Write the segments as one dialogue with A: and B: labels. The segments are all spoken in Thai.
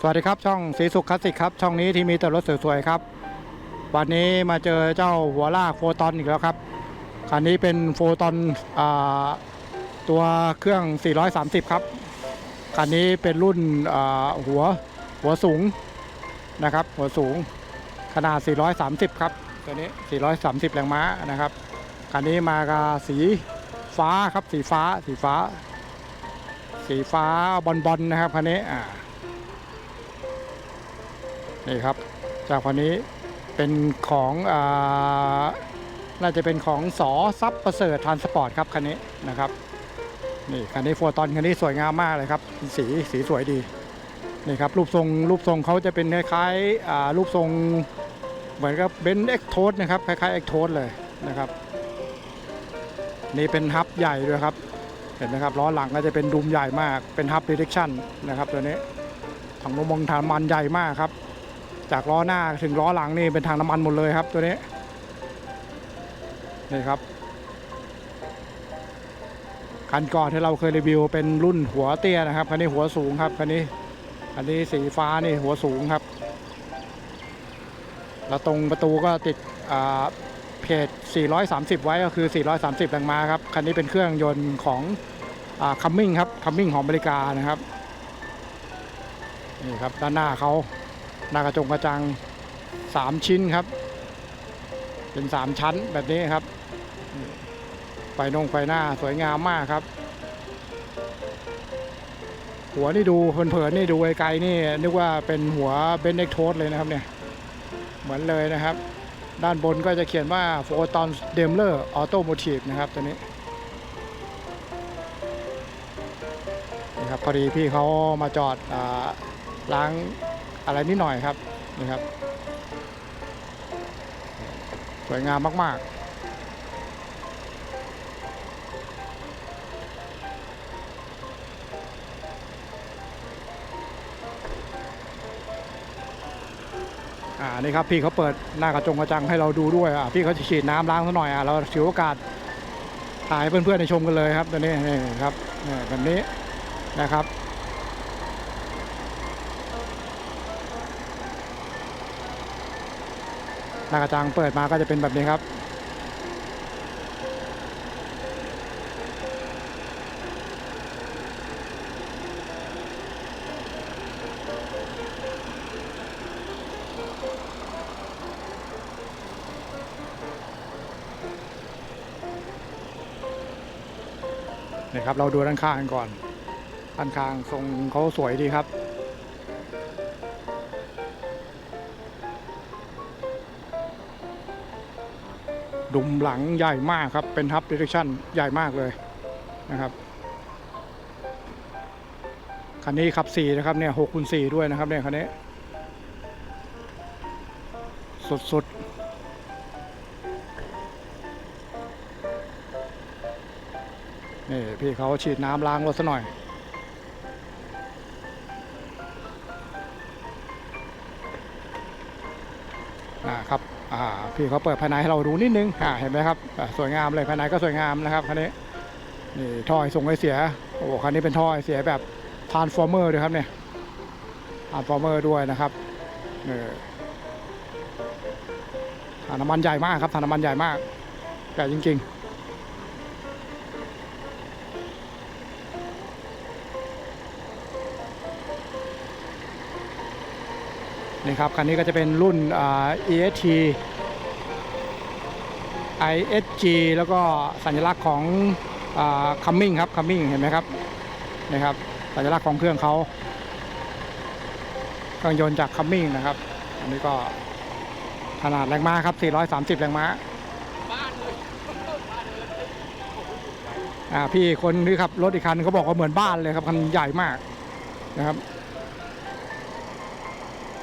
A: สวัสดีครับช่องสีสุขคลาสสิกครับช่องนี้ที่มีแต่รถสวยๆครับ วันนี้มาเจอเจ้าหัวลากโฟตอนอีกแล้วครับคันนี้เป็นโฟตอนอตัวเครื่อง 430 ครับคันนี้เป็นรุ่นหัวหัวสูงนะครับ หัวสูงขนาด 430 ครับตัวนี้ 430 แรงม้านะครับคันนี้มากับสีฟ้าครับสีฟ้าสีฟ้า สีฟ้าบอลบอลนะครับคันนี้อ่า นี่ครับ จากคันนี้เป็นของอาน่าจะเป็นของสอซับประเสริฐทานสปอร์ตครับคันนี้นะครับนี่คันนี้โฟตอนคันนี้สวยงามมากเลยครับสีสีสวยดีนี่ครับรูปทรงรูปทรงเขาจะเป็นคล้ายๆรูปทรงเหมือนกับเบนซ์เอ็กโทสนะครับคล้ายๆเอ็กโทสเลยนะครับนี่เป็นฮับใหญ่ด้วยครับเห็นไหมครับล้อหลังก็จะเป็นดุมใหญ่มากเป็นฮับดิเรกชันนะครับตัวนี้ถังลมมองทางมันใหญ่มากครับ จากล้อหน้าถึงล้อหลังนี่เป็นทางน้ำมันหมดเลยครับตัวนี้นี่ครับคันก่อนที่เราเคยรีวิวเป็นรุ่นหัวเตี้ยนะครับคันนี้หัวสูงครับคันนี้คันนี้สีฟ้านี่หัวสูงครับ แล้วตรงประตูก็ติดเพจ 430 ไว้ก็คือ 430 แรงม้าครับ คันนี้เป็นเครื่องยนต์ของคัมมิ่งครับคัมมิ่งของอเมริกานะครับ นี่ครับ ด้านหน้าเขา น้ากระจงกระจัง 3 ชิ้นครับ เป็น 3 ชั้นแบบนี้ครับไฟนงไฟหน้าสวยงามมากครับ หัวนี่ดูเผินๆนี่ดูไกลๆนี่นึกว่าเป็นหัวเบนเอ็กโทสเลยนะครับเนี่ย เหมือนเลยนะครับ ด้านบนก็จะเขียนว่า p h o t o n d e m l e r Automotive นะครับตัวนี้นี่ครับพอดีพี่เขามาจอดอล้าง อะไรนิดหน่อยครับนี่ครับ สวยงามมาก ๆอ่านี่ครับพี่เขาเปิดหน้ากระจงกระจังให้เราดูด้วยอะพี่เขาจะฉีดน้ำล้างซะหน่อยอะเราถือโอกาสถ่ายเพื่อนๆในชมกันเลยครับตัวนี้นี่ครับแบบนี้นะครับ หน้ากระจังเปิดมาก็จะเป็นแบบนี้ครับนี่ครับเราดูด้านข้างกันก่อนด้านข้างทรงเขาสวยดีครับ ดุมหลังใหญ่มากครับ เป็นทับดิเรกชันใหญ่มากเลยนะครับ คันนี้ขับ 4 นะครับเนี่ย6คูณ4ด้วยนะครับเนี่ยคันนี้ สุดๆนี่พี่เขาฉีดน้ำล้างรถซะหน่อย นะครับ พี่เขาเปิดภายในให้เราดูนิดนึงเห็นไหมครับสวยงามเลยภายในก็สวยงามนะครับคันนี้นี่ท่อไอส่งไอเสียโอ้คันนี้เป็นท่อไอเสียแบบทรานฟอร์เมอร์ด้วยครับเนี่ยทรานฟอร์เมอร์ด้วยนะครับนี่ถังน้ำมันใหญ่มากครับถังน้ำมันใหญ่มากใหญ่จริง ๆ นี่ครับคันนี้ก็จะเป็นรุ่นอ่า EST ISG แล้วก็สัญลักษณ์ของคัมมิ่งครับคัมมิ่งเห็นไหมครับนี่ครับสัญลักษณ์ของเครื่องเขาเครื่องยนต์จากคัมมิ่งนะครับ อันนี้ก็ขนาดแรงม้าครับ 430 แรงม้าอ่าพี่คนที่ขับรถอีกคันเขาบอกว่าเหมือนบ้านเลยครับคันใหญ่มากนะครับ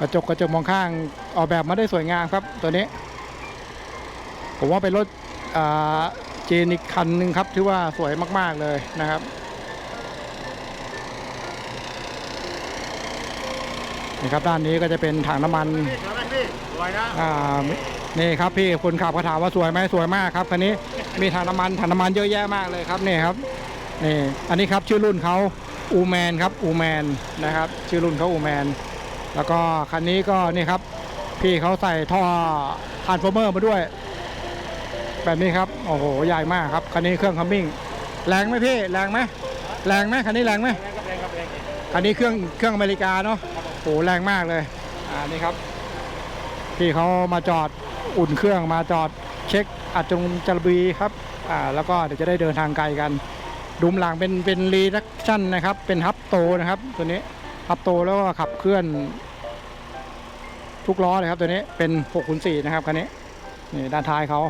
A: กระจกกระจกมองข้างออกแบบมาได้สวยงามครับตัวนี้ ผมว่าเป็นรถอ่าจีนอีกคันหนึ่งครับที่ว่าสวยมาก ๆเลยนะครับนี่ครับด้านนี้ก็จะเป็นถังน้ำมัน
B: นี่
A: ครับพี่คนขับก็ถามว่าสวยไหมสวยมากครับคันนี้มีถังน้ำมันถังน้ำมันเยอะแยะมากเลยครับนี่ครับนี่อันนี้ครับชื่อรุ่นเขาอูแมนครับอูแมนนะครับ ชื่อรุ่นเขาอูแมน แล้วก็คันนี้ก็นี่ครับ พี่เขาใส่ท่อทานส์ฟอร์เมอร์มาด้วย แบบนี้ครับ โอ้โห ใหญ่มากครับ คันนี้เครื่องคัมมิ่ง แรงไหมพี่ แรงไหมแรงไหมคันนี้แรงไหม
B: ครับเองครับเอง
A: คันนี้เครื่องเครื่องอเมริกาเนาะโอ้โหแรงมากเลย อ่า นี่ครับ พี่เขามาจอดอุ่นเครื่องมาจอดเช็คอัดจงจรบีครับ อ่า แล้วก็เดี๋ยวจะได้เดินทางไกลกัน ดุมหลังเป็นเป็นรีดักชั่นนะครับ เป็นฮับโตนะครับ ตัวนี้ ฮับโตแล้วก็ขับเคลื่อน ทุกล้อเลยครับตัวนี้เป็น6คูณ4นะครับคันนี้นี่ด้านท้ายเขา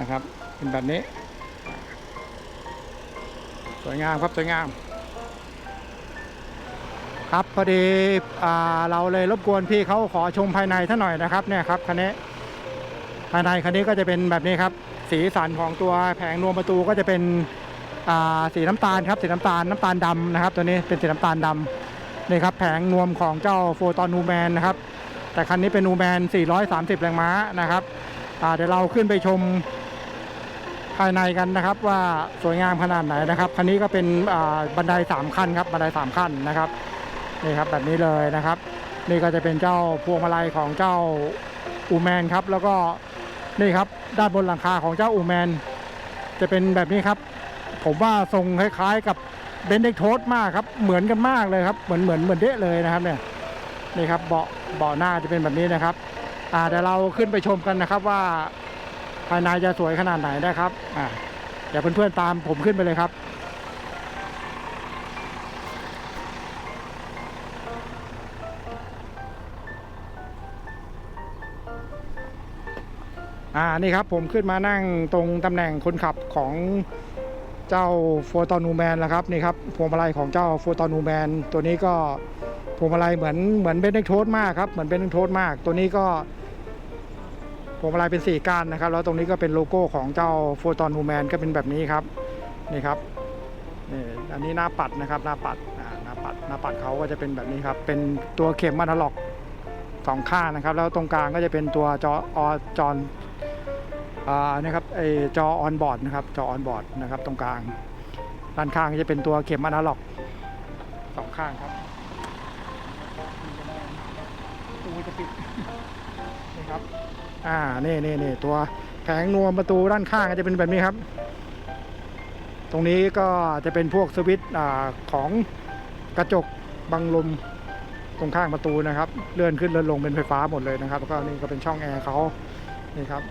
A: นะครับ เป็นแบบนี้ สวยงามครับสวยงาม ครับพอดีอเราเลยรบกวนพี่เขาขอชมภายในท่านหน่อยนะครับเนี่ยครับคันนี้ภายในคันนี้ก็จะเป็นแบบนี้ครับ สีสันของตัวแผงนวมประตูก็จะเป็นสีน้ำตาลครับสีน้ำตาลน้ำตาลดำนะครับ ตัวนี้เป็นสีน้ำตาลดำ นี่ครับแผงนวมของเจ้าโฟตอนนูแมนนะครับ แต่คันนี้เป็นนูแมน 430 แรงม้านะครับเดี๋ยวเราขึ้นไปชมภายในกันนะครับว่าสวยงามขนาดไหนนะครับคันนี้ก็เป็นบันไดสามขั้นครับบันไดสามขั้นนะครับนี่ครับแบบนี้เลยนะครับ นี่ก็จะเป็นเจ้าพวงมาลัยของเจ้าอูแมนครับ แล้วก็นี่ครับด้านบนหลังคาของเจ้าอูแมน จะเป็นแบบนี้ครับ ผมว่าทรงคล้ายๆกับ เบนเด็กโทสมากครับ เหมือนกันมากเลยครับ เหมือนเหมือนเหมือนเดะเลยนะครับเนี่ยนี่ครับเบาะเบาะหน้าจะเป็นแบบนี้นะครับ อ่าเดี๋ยวเราขึ้นไปชมกันนะครับว่าภายในจะสวยขนาดไหนนะครับ อ่าเดี๋ยวเพื่อนๆตามผมขึ้นไปเลยครับอ่านี่ครับผมขึ้นมานั่งตรงตำแหน่งคนขับของ เจ้าโฟตอนูแมนแล้วครับนี่ครับพวงมาลัยของเจ้าโฟตอนูแมนตัวนี้ก็พวงมาลัยเหมือนเหมือนเบนเนกโทสมากครับเหมือนเบนเนกโทสมาก ตัวนี้ก็พวงมาลัยเป็นสี่ก้านนะครับ แล้วตรงนี้ก็เป็นโลโก้ของเจ้าโฟตอนูแมนก็เป็นแบบนี้ครับนี่ครับนี่อันนี้หน้าปัดนะครับหน้าปัดหน้าปัดหน้าปัดเขาก็จะเป็นแบบนี้ครับ เป็นตัวเข็มมานาล็อกสองข้างนะครับ แล้วตรงกลางก็จะเป็นตัวจออจอน นะครับไอจอออนบอร์ดนะครับจอออนบอร์ดนะครับตรงกลางด้านข้างจะเป็นตัวเข็มอนาล็อกสองข้างครับตูจะปิดนี่ครับอ่านี่นี่นี่ตัวแผงนวมประตูด้านข้างจะเป็นแบบนี้ครับ ตรงนี้ก็จะเป็นพวกสวิตช์อ่าของกระจกบังลมตรงข้างประตูนะครับ เลื่อนขึ้นเลื่อนลงเป็นไฟฟ้าหมดเลยนะครับแล้วก็นี่ก็เป็นช่องแอร์เขานี่ครับ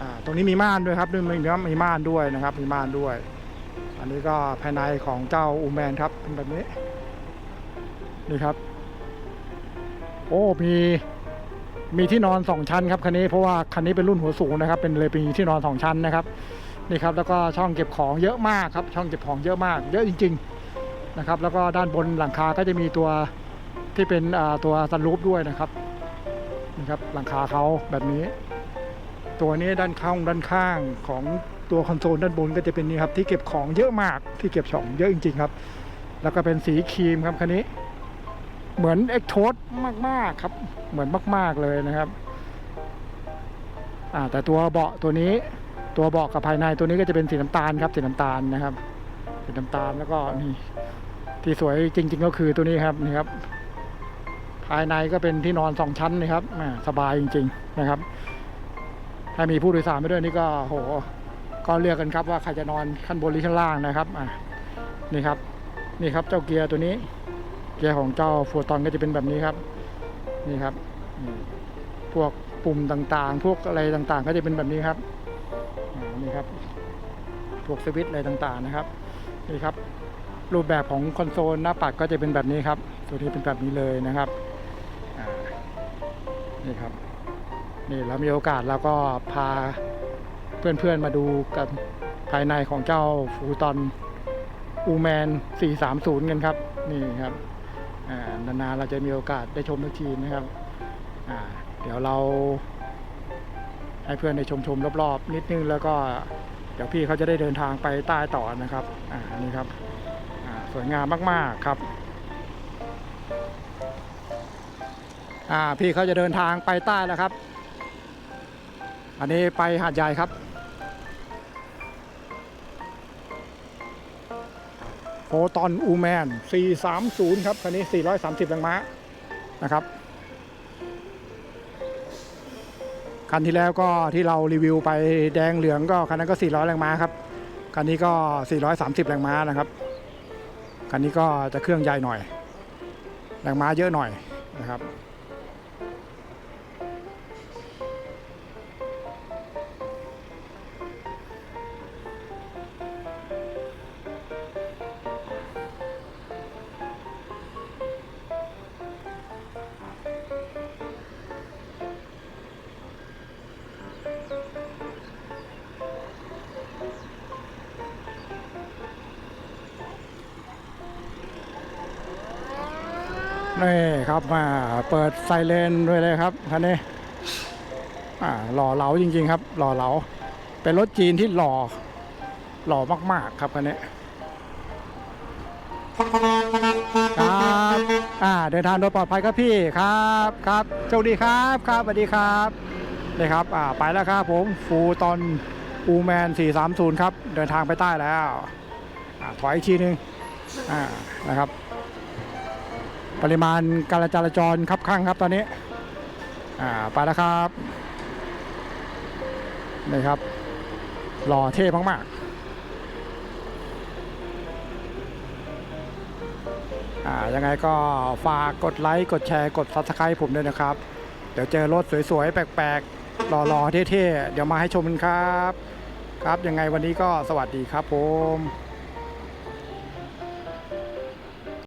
A: อ่าตรงนี้มีม่านด้วยครับด้วยมีมีม่านด้วยนะครับ มีม่านด้วย อันนี้ก็ภายในของเจ้าอูแมนครับเป็นแบบนี้นี่ครับ โอ้มีมีที่นอนสองชั้นครับคันนี้เพราะว่าคันนี้เป็นรุ่นหัวสูงนะครับ เป็นเลยมีที่นอนสองชั้นนะครับนี่ครับแล้วก็ช่องเก็บของเยอะมากครับ ช่องเก็บของเยอะมาก เยอะจริง ๆนะครับ แล้วก็ด้านบนหลังคาก็จะมีตัวที่เป็นตัวซันรูฟด้วยนะครับนี่ครับหลังคาเขาแบบนี้ ตัวนี้ด้านข้างด้านข้างของตัวคอนโซลด้านบนก็จะเป็นนี่ครับที่เก็บของเยอะมากที่เก็บของเยอะจริง ๆ ครับ แล้วก็เป็นสีครีมครับคันนี้ เหมือนเอ็กโทสมากๆครับ เหมือนมาก ๆเลยนะครับอ่าแต่ตัวเบาะตัวนี้ตัวเบาะกับภายในตัวนี้ก็จะเป็นสีน้ำตาลครับสีน้ำตาลนะครับสีน้ำตาลแล้วก็นี่ที่สวยจริง ๆ ก็คือตัวนี้ครับนี่ครับ ภายในก็เป็นที่นอนสองชั้นนะครับสบายจริง ๆ นะครับ ถ้ามีผู้โดยสารไปด้วยนี่ก็โหก็เลือกกันครับว่าใครจะนอนขั้นบนหรือขั้นล่างนะครับอะนี่ครับนี่ครับเจ้าเกียร์ตัวนี้ เกียร์ของเจ้าฟูตอนก็จะเป็นแบบนี้ครับ นี่ครับพวกปุ่มต่างๆ พวกอะไรต่างๆ ก็จะเป็นแบบนี้ครับนี่ครับพวกสวิตช์อะไรต่างๆนะครับนี่ครับ รูปแบบของคอนโซลหน้าปัดก็จะเป็นแบบนี้ครับ ตัวนี้เป็นแบบนี้เลยนะครับนี่ครับ นี่เรามีโอกาสเราก็พาเพื่อนๆมาดูกันภายในของเจ้าฟูตอนอูแมน 430 กันครับ นี่ครับนานๆเราจะมีโอกาสได้ชมทุกทีนะครับเดี๋ยวเรา ให้เพื่อนได้ชมชมๆรอบๆ นิดนึงแล้วก็เดี๋ยวพี่เขาจะได้เดินทางไปใต้ต่อนะครับอ่านี่ครับสวยงามมากๆครับอ่าพี่เขาจะเดินทางไปใต้แล้วครับ อันนี้ไปหาดใหญ่ครับโฟตอนอูแมน 430 ครับคันนี้ 430แรงม้านะครับ คันที่แล้วก็ที่เรารีวิวไปแดงเหลืองก็คันนั้นก็ 400 แรงม้าครับ คันนี้ก็ 430 แรงม้านะครับ คันนี้ก็จะเครื่องใหญ่หน่อย แรงม้าเยอะหน่อยนะครับ นี่ครับมาเปิดไซเรนด้วยเลยครับคันนี้หล่อเหลาจริงๆครับ หล่อเหลา เป็นรถจีนที่หล่อ หล่อมากๆครับคันนี้ครับอ่าเดินทางโดยปลอดภัยครับพี่ครับครับโชคดีครับครับสวัสดีครับนี่ครับอ่าไปแล้วครับผมฟูตอนอูแมน 430 ครับ เดินทางไปใต้แล้วอ่าถอยอีกทีนึงอ่านะครับ ปริมาณการจราจรคับข้างครับตอนนี้ อ่าไปแล้วครับนี่ครับหล่อเท่มากๆอ่ายังไงก็ฝากกดไลค์ กดแชร์ กด subscribe ผมด้วยนะครับ เดี๋ยวเจอรถสวยๆ แปลกๆ หล่อๆ เท่ๆ เดี๋ยวมาให้ชมกันครับ ครับ ยังไงวันนี้ก็สวัสดีครับผม